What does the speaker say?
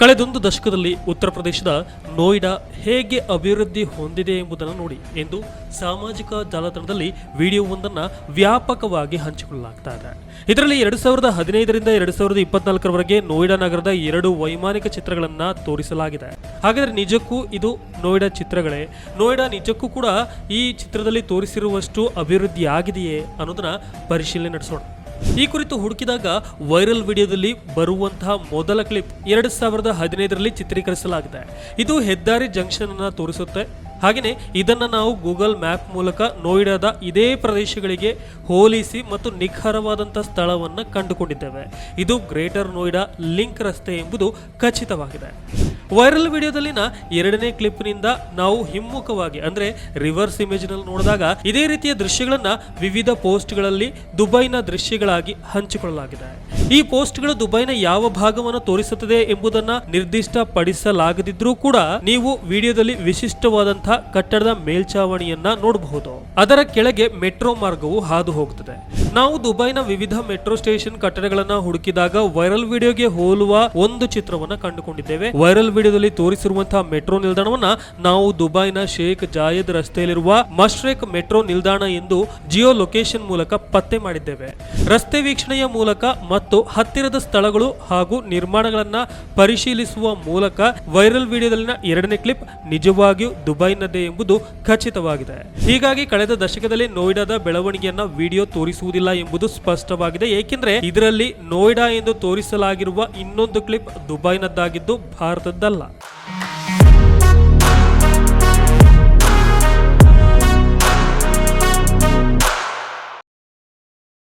ಕಳೆದೊಂದು ದಶಕದಲ್ಲಿ ಉತ್ತರ ಪ್ರದೇಶದ ನೋಯ್ಡಾ ಹೇಗೆ ಅಭಿವೃದ್ಧಿ ಹೊಂದಿದೆ ಎಂಬುದನ್ನು ನೋಡಿ ಎಂದು ಸಾಮಾಜಿಕ ಜಾಲತಾಣದಲ್ಲಿ ವಿಡಿಯೋವೊಂದನ್ನು ವ್ಯಾಪಕವಾಗಿ ಹಂಚಿಕೊಳ್ಳಲಾಗ್ತಾ ಇದೆ. ಇದರಲ್ಲಿ ಎರಡು ಸಾವಿರದ ಹದಿನೈದರಿಂದ ಎರಡು ಸಾವಿರದ ಇಪ್ಪತ್ನಾಲ್ಕರವರೆಗೆ ನೋಯ್ಡಾ ನಗರದ ಎರಡು ವೈಮಾನಿಕ ಚಿತ್ರಗಳನ್ನು ತೋರಿಸಲಾಗಿದೆ. ಹಾಗಾದರೆ ನಿಜಕ್ಕೂ ಇದು ನೋಯ್ಡಾ ಚಿತ್ರಗಳೇ, ನೋಯ್ಡಾ ನಿಜಕ್ಕೂ ಕೂಡ ಈ ಚಿತ್ರದಲ್ಲಿ ತೋರಿಸಿರುವಷ್ಟು ಅಭಿವೃದ್ಧಿ ಆಗಿದೆಯೇ ಅನ್ನೋದನ್ನ ಪರಿಶೀಲನೆ ನಡೆಸೋಣ. ಈ ಕುರಿತು ಹುಡುಕಿದಾಗ ವೈರಲ್ ವಿಡಿಯೋದಲ್ಲಿ ಬರುವಂತಹ ಮೊದಲ ಕ್ಲಿಪ್ ಎರಡು ಸಾವಿರದ ಹದಿನೈದರಲ್ಲಿ ಚಿತ್ರೀಕರಿಸಲಾಗಿದೆ. ಇದು ಹೆದ್ದಾರಿ ಜಂಕ್ಷನ್ ಅನ್ನ ತೋರಿಸುತ್ತೆ. ಹಾಗೆಯೇ ಇದನ್ನು ನಾವು ಗೂಗಲ್ ಮ್ಯಾಪ್ ಮೂಲಕ ನೋಯ್ಡಾದ ಇದೇ ಪ್ರದೇಶಗಳಿಗೆ ಹೋಲಿಸಿ ಮತ್ತು ನಿಖರವಾದಂಥ ಸ್ಥಳವನ್ನು ಕಂಡುಕೊಂಡಿದ್ದೇವೆ. ಇದು ಗ್ರೇಟರ್ ನೋಯ್ಡಾ ಲಿಂಕ್ ರಸ್ತೆ ಎಂಬುದು ಖಚಿತವಾಗಿದೆ. ವೈರಲ್ ವಿಡಿಯೋದಲ್ಲಿನ ಎರಡನೇ ಕ್ಲಿಪ್ನಿಂದ ನಾವು ಹಿಮ್ಮುಖವಾಗಿ, ಅಂದ್ರೆ ರಿವರ್ಸ್ ಇಮೇಜ್ನಲ್ಲಿ ನೋಡಿದಾಗ ಇದೇ ರೀತಿಯ ದೃಶ್ಯಗಳನ್ನ ವಿವಿಧ ಪೋಸ್ಟ್ಗಳಲ್ಲಿ ದುಬೈನ ದೃಶ್ಯಗಳಾಗಿ ಹಂಚಿಕೊಳ್ಳಲಾಗಿದೆ. ಈ ಪೋಸ್ಟ್ಗಳು ದುಬೈನ ಯಾವ ಭಾಗವನ್ನು ತೋರಿಸುತ್ತದೆ ಎಂಬುದನ್ನ ನಿರ್ದಿಷ್ಟಪಡಿಸಲಾಗದಿದ್ರೂ ಕೂಡ ನೀವು ವಿಡಿಯೋದಲ್ಲಿ ವಿಶಿಷ್ಟವಾದಂತಹ ಕಟ್ಟಡದ ಮೇಲ್ಚಾವಣಿಯನ್ನ ನೋಡಬಹುದು. ಅದರ ಕೆಳಗೆ ಮೆಟ್ರೋ ಮಾರ್ಗವು ಹಾದು ಹೋಗುತ್ತದೆ ನಾವು ದುಬೈನ ವಿವಿಧ ಮೆಟ್ರೋ ಸ್ಟೇಷನ್ ಕಟ್ಟಡಗಳನ್ನ ಹುಡುಕಿದಾಗ ವೈರಲ್ ವಿಡಿಯೋಗೆ ಹೋಲುವ ಒಂದು ಚಿತ್ರವನ್ನ ಕಂಡುಕೊಂಡಿದ್ದೇವೆ. ವೈರಲ್ ವಿಡಿಯೋದಲ್ಲಿ ತೋರಿಸಿರುವಂತಹ ಮೆಟ್ರೋ ನಿಲ್ದಾಣವನ್ನ ನಾವು ದುಬೈನ ಶೇಖ್ ಜಾಯದ್ ರಸ್ತೆಯಲ್ಲಿರುವ ಮಶ್ರೇಕ್ ಮೆಟ್ರೋ ನಿಲ್ದಾಣ ಎಂದು ಜಿಯೋ ಲೊಕೇಶನ್ ಮೂಲಕ ಪತ್ತೆ ಮಾಡಿದ್ದೇವೆ. ರಸ್ತೆ ವೀಕ್ಷಣೆಯ ಮೂಲಕ ಮತ್ತು ಹತ್ತಿರದ ಸ್ಥಳಗಳು ಹಾಗೂ ನಿರ್ಮಾಣಗಳನ್ನು ಪರಿಶೀಲಿಸುವ ಮೂಲಕ ವೈರಲ್ ವಿಡಿಯೋದಲ್ಲಿನ ಎರಡನೇ ಕ್ಲಿಪ್ ನಿಜವಾಗಿಯೂ ದುಬೈನದ್ದೇ ಎಂಬುದು ಖಚಿತವಾಗಿದೆ. ಹೀಗಾಗಿ ಕಳೆದ ದಶಕದಲ್ಲಿ ನೋಯ್ಡಾದ ಬೆಳವಣಿಗೆಯನ್ನ ವಿಡಿಯೋ ತೋರಿಸುವುದಿಲ್ಲ ಎಂಬುದು ಸ್ಪಷ್ಟವಾಗಿದೆ. ಏಕೆಂದರೆ ಇದರಲ್ಲಿ ನೋಯ್ಡಾ ಎಂದು ತೋರಿಸಲಾಗಿರುವ ಇನ್ನೊಂದು ಕ್ಲಿಪ್ ದುಬೈನದ್ದಾಗಿದ್ದು ಭಾರತದ್ದಲ್ಲ.